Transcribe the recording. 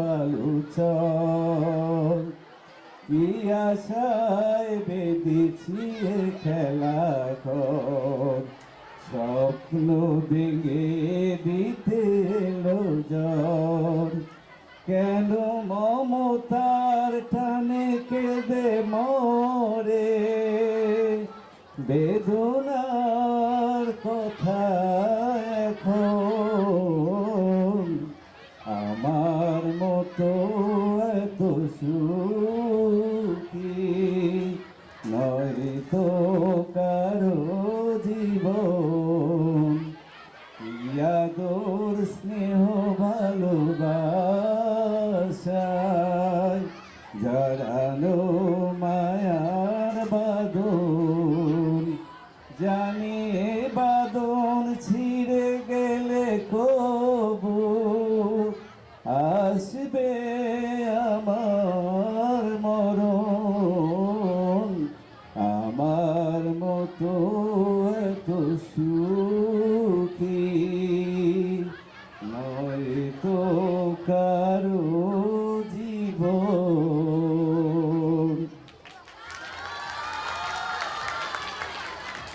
বালুচর কি আশায় বেঁধেছি খেলা ঘর। স্বপ্ন ভেঙে দিতে এলো কেন মমতার টানে কেঁদে মরে? বেদনার কথা এত সুখী নয় তো কারও জীবন। ইয়াদোর স্নেহ ভালোবাসায় জড়ানো আসবে আমার মরণ আমার মতো এত সুখী। নয় তো কারও জীবন